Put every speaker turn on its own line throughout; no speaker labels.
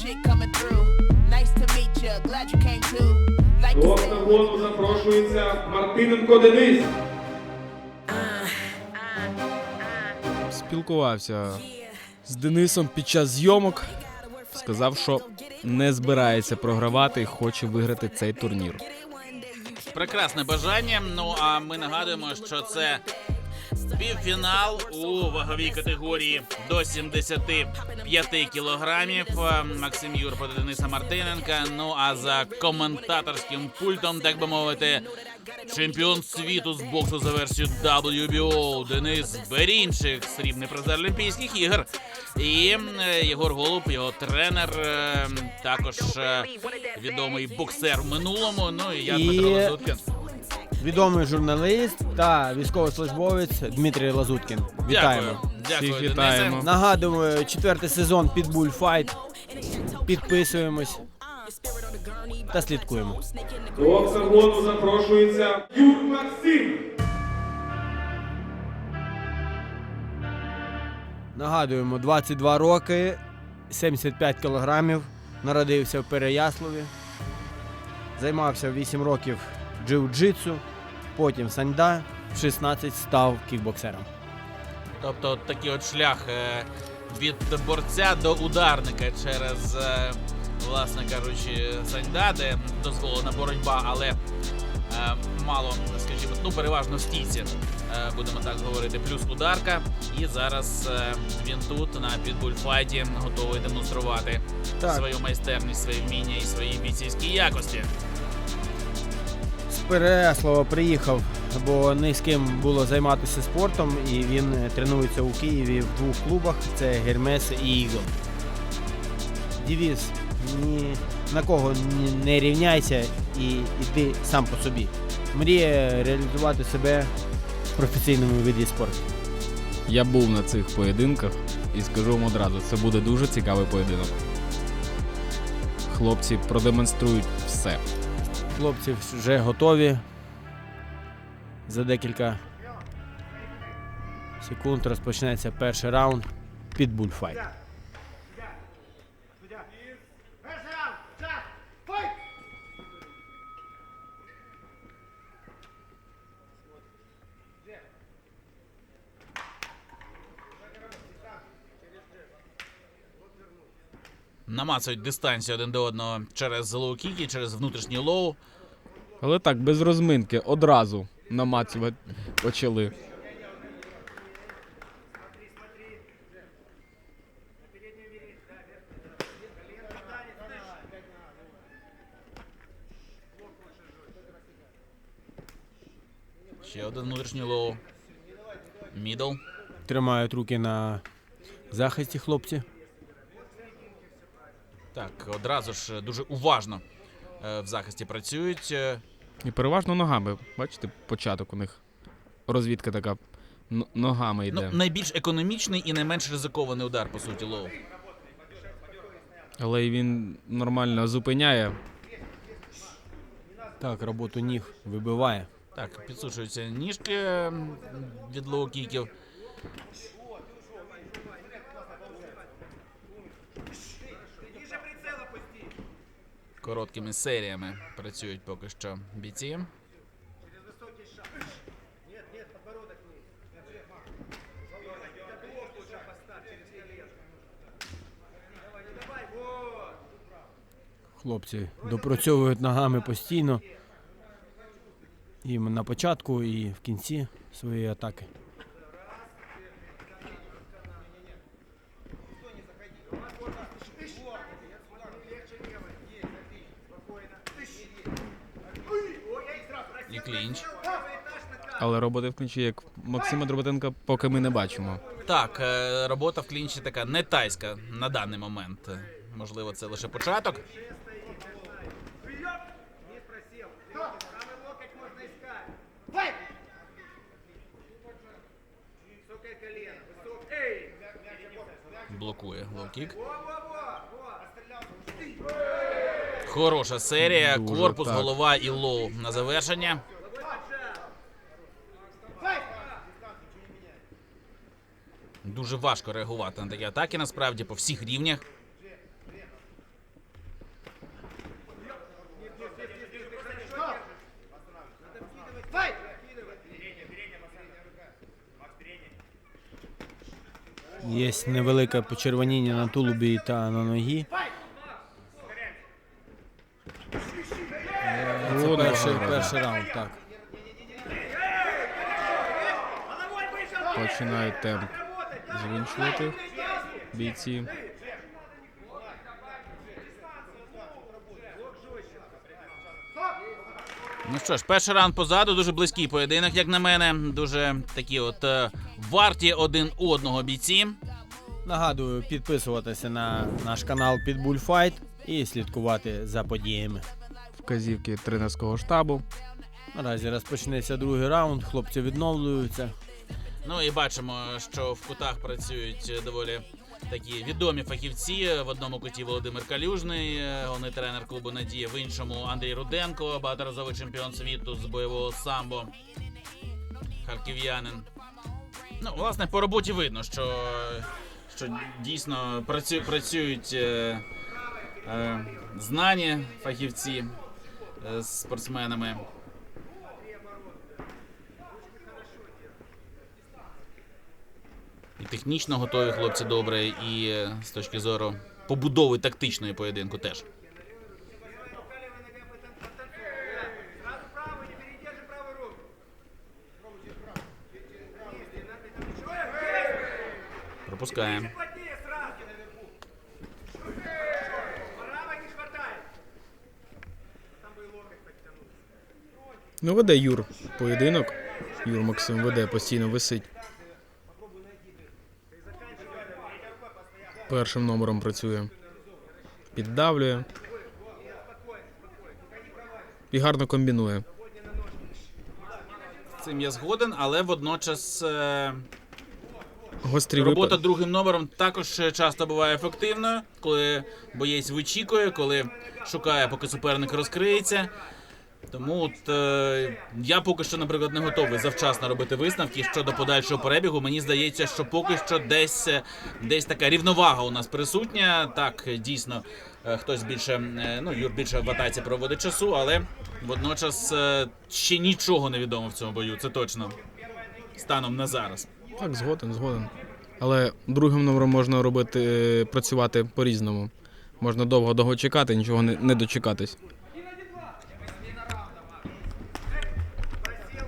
chick coming through. Nice to meet you. Glad you came too. Like
До
you said.
запрошується Мартиненко Денис.
Спілкувався з Денисом під час зйомок. Сказав, що не збирається програвати і хоче виграти цей турнір.
Прекрасне бажання. Ну а ми нагадуємо, що це півфінал у ваговій категорії до 75 кілограмів. Е, Максим Юр проти Дениса Мартиненка. Ну а за коментаторським пультом, так би мовити, чемпіон світу з боксу за версією WBO Денис Берінчик, срібний призер Олімпійських ігор. І е, Єгор Голуб, його тренер, е, також відомий боксер в минулому. Ну і я Дмитро Лазуткин.
Відомий журналіст та військовослужбовець Дмитрій Лазуткін. Вітаємо.
Дякую, дякую,
Всіх вітаємо.
Нагадуємо, четвертий сезон Pitbull Fight. Підписуємось та слідкуємо.
До октагону запрошується Юр Максим.
Нагадуємо, 22 роки, 75 кілограмів. Народився в Переяславі. Займався 8 років джиу-джитсу, потім саньда, в 16 став кікбоксером.
Тобто от такий от шлях е, від борця до ударника через, е, власне кажучи, саньда, де дозволена боротьба, але е, мало, скажімо, ну переважно в стійці, е, будемо так говорити, плюс ударка. І зараз е, він тут на підбульфайті готовий демонструвати
Так.
свою майстерність, свої вміння і свої бійцівські якості.
З Переяслава приїхав, бо не з ким було займатися спортом, і він е, тренується у Києві в двох клубах: це Гермес і Ігл. Дівіз ні на кого не рівняйся і йди сам по собі. Мріє реалізувати себе в професійному виді спорту.
Я був на цих поєдинках і скажу вам одразу, це буде дуже цікавий поєдинок. Хлопці продемонструють все.
Хлопці вже готові. За декілька секунд розпочнеться перший раунд під бульфайт.
Намацують дистанцію один до одного через лоу-кіки, через внутрішній лоу.
Але так, без розминки, одразу намацувати почали.
Ще один внутрішній лоу. Мідл.
Тримають руки на захисті хлопці.
Так, одразу ж дуже уважно е, в захисті працюють. Е,
І переважно ногами. Бачите, початок у них. Розвідка така н- ногами йде.
Ну, найбільш економічний і найменш ризикований удар, по суті, лоу.
Але й він нормально зупиняє.
Так, роботу ніг вибиває.
Так, підсушуються ніжки від лоу-кіків. Короткими серіями працюють поки що бійці.
Хлопці допрацьовують ногами постійно. І на початку, і в кінці своєї атаки.
І клінч.
Але роботи в клінчі, як Максима Дроботенка, поки ми не бачимо.
Так, е, робота в клінчі така не тайська на даний момент. Можливо, це лише початок. Блокує лоу-кік. Хороша серія.
Дуже
Корпус,
так.
голова і лоу на завершення. дуже важко реагувати на такі атаки. Насправді по всіх рівнях.
Є невелике почервоніння на тулубі та на ногі. Це перший, перший раунд, так.
Починає темп звинчувати бійці.
Ну що ж, перший раунд позаду, дуже близький поєдинок, як на мене. Дуже такі от е, варті один одного бійці.
Нагадую, підписуватися на наш канал Pitbull Fight і слідкувати за подіями.
Вказівки тренерського штабу.
Наразі розпочнеться другий раунд, хлопці відновлюються.
Ну і бачимо, що в кутах працюють доволі такі відомі фахівці. В одному куті Володимир Калюжний, головний тренер клубу Надія, в іншому Андрій Руденко, багаторазовий чемпіон світу з бойового самбо. Харків'янин. Ну, власне, по роботі видно, що, що дійсно працю, працюють е, е, знані фахівці е, з спортсменами. І технічно готові хлопці добре, і е, з точки зору побудови тактичної поєдинку теж. Пропускаємо.
Ну, веде Юр поєдинок. Юр Максим веде, постійно висить. Першим номером працює. Піддавлює. І гарно комбінує.
З цим я згоден, але водночас е,
Гострі
робота
випади.
другим номером також часто буває ефективною, коли боєць вичікує, коли шукає, поки суперник розкриється. Тому от, е, я поки що, наприклад, не готовий завчасно робити висновки щодо подальшого перебігу. Мені здається, що поки що десь, е, десь така рівновага у нас присутня. Так, дійсно, е, хтось більше, е, ну, Юр більше в атаці проводить часу, але водночас е, ще нічого не відомо в цьому бою. Це точно станом на зараз.
Так, згоден, згоден. Але другим номером можна робити, е, працювати по-різному. Можна довго довго чекати, нічого не, не дочекатись.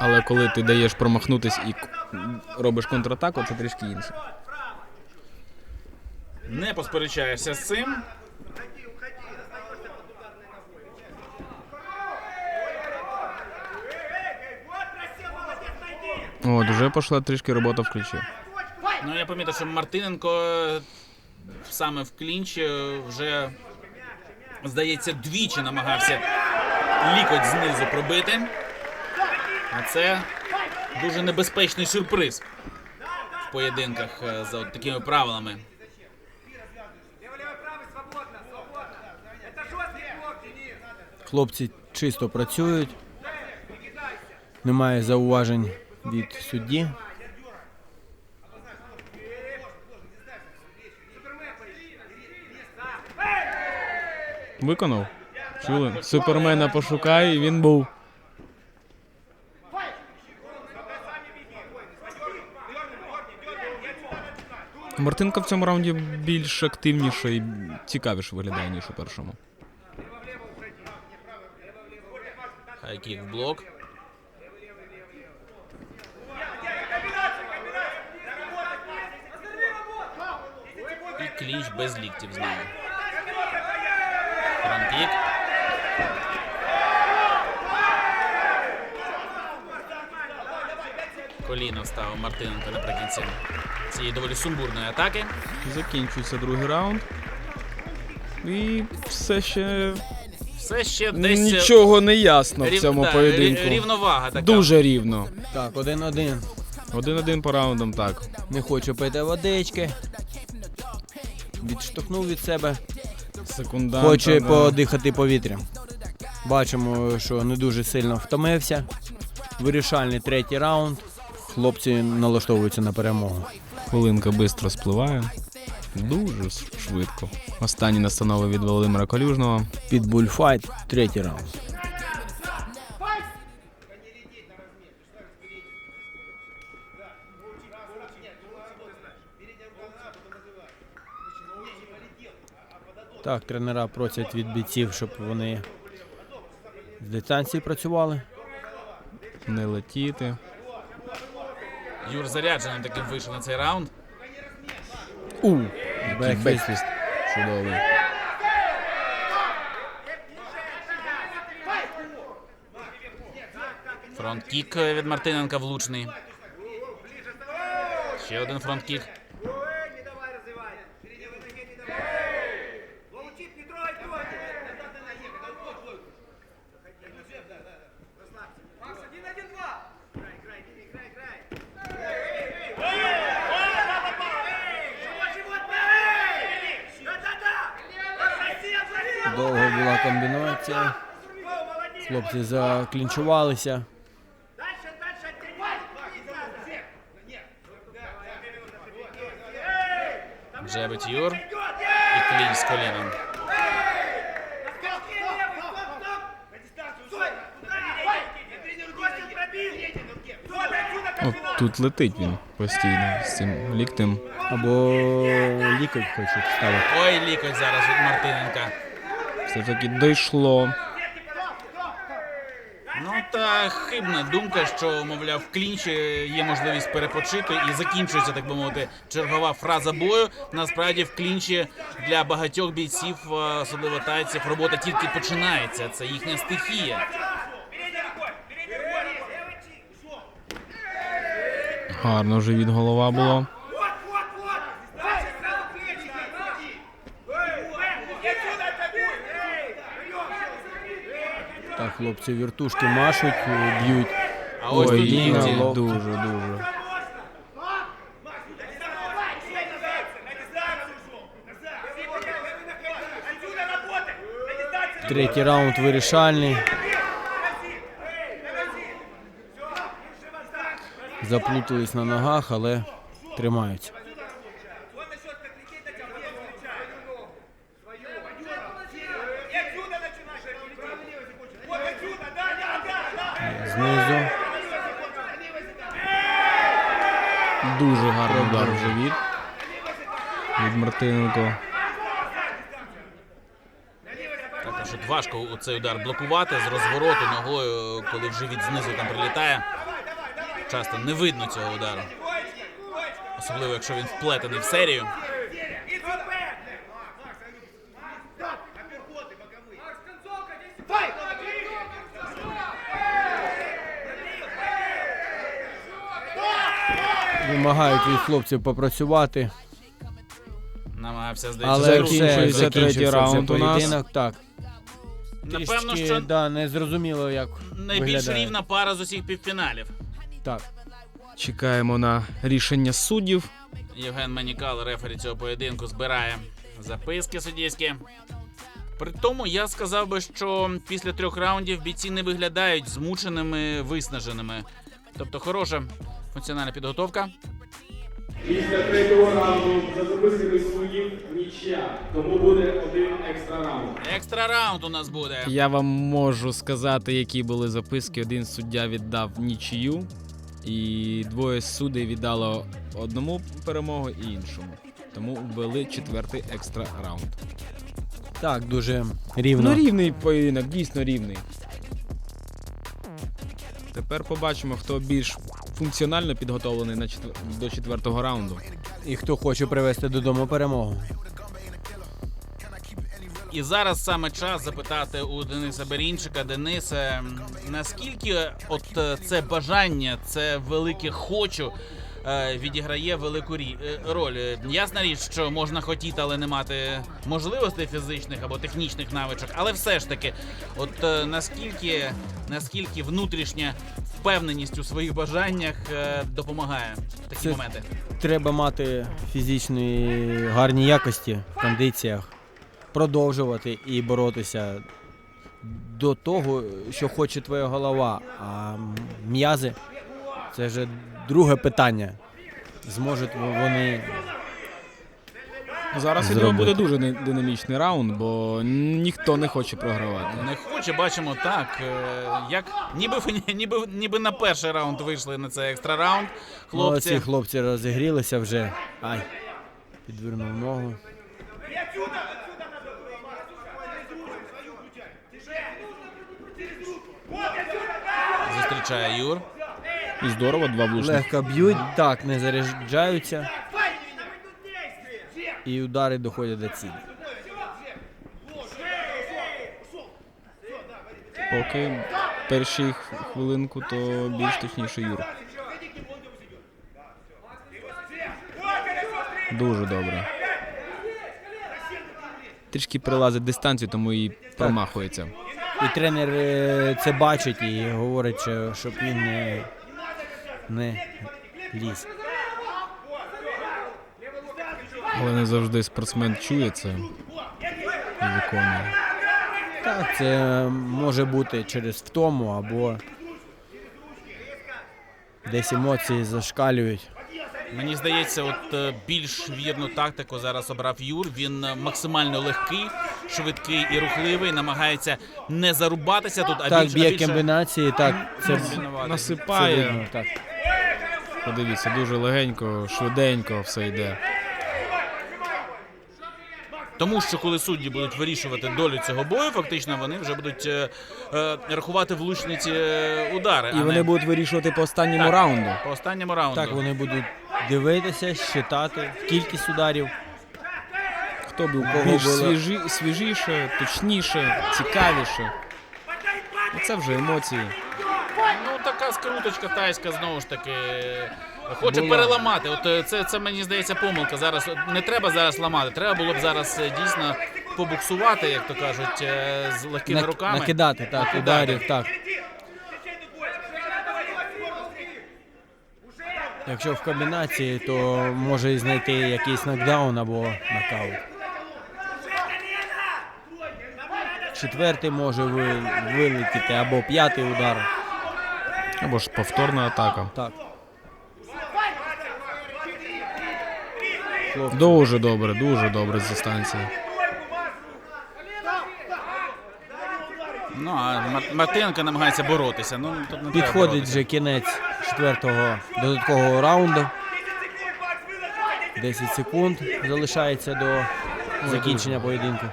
Але коли ти даєш промахнутись і робиш контратаку, це трішки інше.
Не посперечаєшся з цим.
От, вже пішла трішки робота в ключі.
Ну, я помітив, що Мартиненко е, саме в клінчі е, вже, здається, двічі намагався лікоть знизу пробити. А це дуже небезпечний сюрприз в поєдинках е, за от такими правилами.
Хлопці чисто працюють. Немає зауважень від судді.
Виконав. Чули? Супермена пошукай, і він був. Мартинка в цьому раунді більш активніше і цікавіше виглядає, ніж у першому.
Хайкік в блок. І клінч без ліктів знову. Фронтік. Коліно вставив Мартиненко наприкінці цієї доволі сумбурної атаки.
Закінчується другий раунд. І все ще
Все ще десь
нічого не ясно в цьому
да,
поєдинку.
рівновага така.
Дуже рівно.
Так, один-один.
Один-один по раундам, так.
Не хоче пити водички. Відштовхнув від себе.
Секундант.
Хоче подихати повітрям. Бачимо, що не дуже сильно втомився. Вирішальний третій раунд хлопці налаштовуються на перемогу.
Хвилинка швидко спливає. Дуже швидко. Останні настанови від Володимира Калюжного.
Під бульфайт третій раунд. Так, тренера просять від бійців, щоб вони з дистанції працювали.
Не летіти.
Юр зарядженим таким вийшов на цей раунд.
У,
Бекфіст.
бекфіст чудовий.
Фронт-кік від Мартиненка влучний. Ще один фронт-кік.
Довго була комбінація. Хлопці заклінчувалися.
Джебет Юр. І клінч з коліном.
О, тут летить він постійно з цим ліктем.
Або лікоть хочуть ставити.
Ой, лікоть зараз від Мартиненка.
Все-таки дійшло.
Ну та хибна думка, що, мовляв, в клінчі є можливість перепочити і закінчується, так би мовити, чергова фраза бою. Насправді в клінчі для багатьох бійців, е, особливо тайців, робота тільки починається. Це їхня стихія.
Гарно вже від голова було.
Хлопці віртушки машуть, б'ють.
А ось
Ой, Ліна дуже, дуже.
Третій раунд вирішальний. Заплутались на ногах, але тримаються.
Дуже гарний удар в живіт. Від Мартиненко.
Також от важко цей удар блокувати з розвороту ногою, коли в живіт знизу там прилітає. Часто не видно цього удару. Особливо, якщо він вплетений в серію.
Вимагають від хлопців попрацювати.
Намагався здається.
Але все,
закінчується третій раунд у нас.
поєдинок. Так.
Напевно,
Трішки,
що
да, не зрозуміло, як
найбільш
виглядає.
рівна пара з усіх півфіналів.
Так.
Чекаємо на рішення суддів.
Євген Манікал, рефері цього поєдинку, збирає записки суддівські. При тому я сказав би, що після трьох раундів бійці не виглядають змученими, виснаженими. Тобто хороша функціональна підготовка.
Після третього раунду за записками суддів нічия. Тому буде один екстра раунд.
Екстра раунд у нас буде.
Я вам можу сказати, які були записки. Один суддя віддав нічию, і двоє суддів віддало одному перемогу і іншому. Тому ввели четвертий екстра раунд.
Так, дуже рівно.
Ну, рівний поєдинок, дійсно рівний. Тепер побачимо, хто більш функціонально підготовлений на четвер... до четвертого раунду.
І хто хоче привезти додому перемогу.
І зараз саме час запитати у Дениса Берінчика. Денисе, наскільки от е, це бажання, це велике хочу. е, Відіграє велику рі- е, роль. Ясна річ, що можна хотіти, але не мати можливостей фізичних або технічних навичок. Але все ж таки, от наскільки, наскільки внутрішня впевненість у своїх бажаннях е, допомагає в такі
Це-
моменти.
Треба мати фізичні гарні якості в кондиціях, продовжувати і боротися до того, що хоче твоя голова. А м'язи це вже друге питання. Зможуть вони
Зараз я
думаю,
буде дуже не- динамічний раунд, бо ніхто не хоче програвати.
Не хоче, бачимо так. Е, як ніби фі- ніби ніби на перший раунд вийшли на цей екстра раунд. Хлопці.
Молодці
хлопці
розігрілися вже. Ай. Підвернув ногу.
Зустрічає Юр.
І здорово, два влучних.
Легко б'ють, так, не заряджаються. І удари доходять до цілі.
Поки перші хвилинку, то більш точніше Юр. Дуже добре. Трішки прилазить дистанцію, тому і промахується.
І тренер е, це бачить і говорить, щоб він не, не ліз.
Але не завжди спортсмен чує це і виконує.
Так, це може бути через втому або десь емоції зашкалюють.
Мені здається, от е, більш вірну тактику зараз обрав Юр. Він е, максимально легкий, швидкий і рухливий, намагається не зарубатися тут, а
Так,
більше,
б'є
більше
комбінації, так, це,
комбінувати.
це
Насипає.
видно, так.
Подивіться, дуже легенько, швиденько все йде.
Тому що коли судді будуть вирішувати долю цього бою, фактично вони вже будуть е, е, рахувати влучні ці е, удари.
І
а
вони
не
будуть вирішувати по останньому
Так.
раунду.
по останньому раунду.
Так, вони будуть дивитися, считати кількість ударів.
Хто був
кого
більш свіжі, свіжіше, точніше, цікавіше. Ну, Це вже емоції.
Ну така скруточка тайська знову ж таки. Хоче
Була.
переламати. От е, це, це мені здається помилка. Зараз не треба зараз ламати. Треба було б зараз е, дійсно побуксувати, як то кажуть, е, з легкими
Нак-
руками.
Накидати, так,
Накидати.
ударів, так. Якщо в комбінації, то може і знайти якийсь нокдаун або нокаут. Четвертий може ви- вилетіти або п'ятий удар.
Або ж повторна атака.
Так. Хлопці
Дуже добре, дуже добре з дистанції.
Ну а Мар- Мартиненко намагається боротися. Ну тут не треба
Підходить
боротися.
вже кінець четвертого додаткового раунду. 10 секунд залишається до закінчення поєдинку.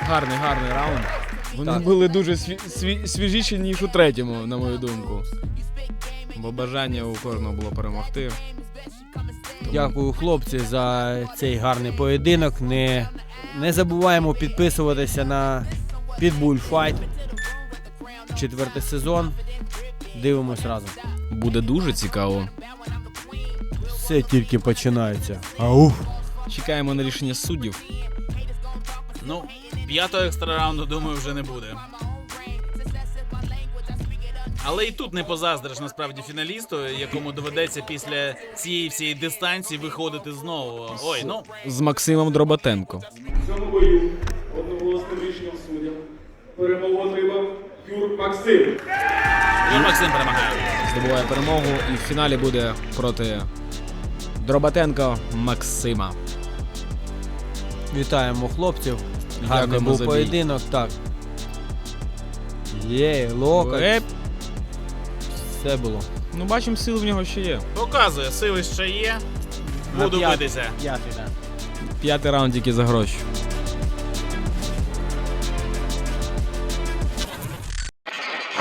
Гарний, гарний раунд. Вони
Так.
були дуже сві- сві- свіжіші, ніж у третьому, на мою думку. Бо бажання у кожного було перемогти.
Дякую, хлопці, за цей гарний поєдинок. Не, не забуваємо підписуватися на Pitbull Fight. Четвертий сезон. Дивимось разом.
Буде дуже цікаво.
Все тільки починається. Ауф!
Чекаємо на рішення суддів.
Ну, п'ятого екстра раунду, думаю, вже не буде. Але і тут не позаздриш насправді фіналісту, якому доведеться після цієї всієї дистанції виходити знову. Ой, ну
З Максимом Дроботенко.
В цьому бою одноголосним рішенням суддів перемогу отримав Юр Максим.
Юр Максим перемагає.
Здобуває перемогу і в фіналі буде проти Дроботенко Максима.
Вітаємо хлопців. Гарний
Дякуємо
був
за бій.
поєдинок, так. Є, локоть,
Еп.
Все було.
Ну, бачимо, сил в нього ще є.
Показує, сили ще є. Буду битися.
П'ятий раунд тільки за гроші.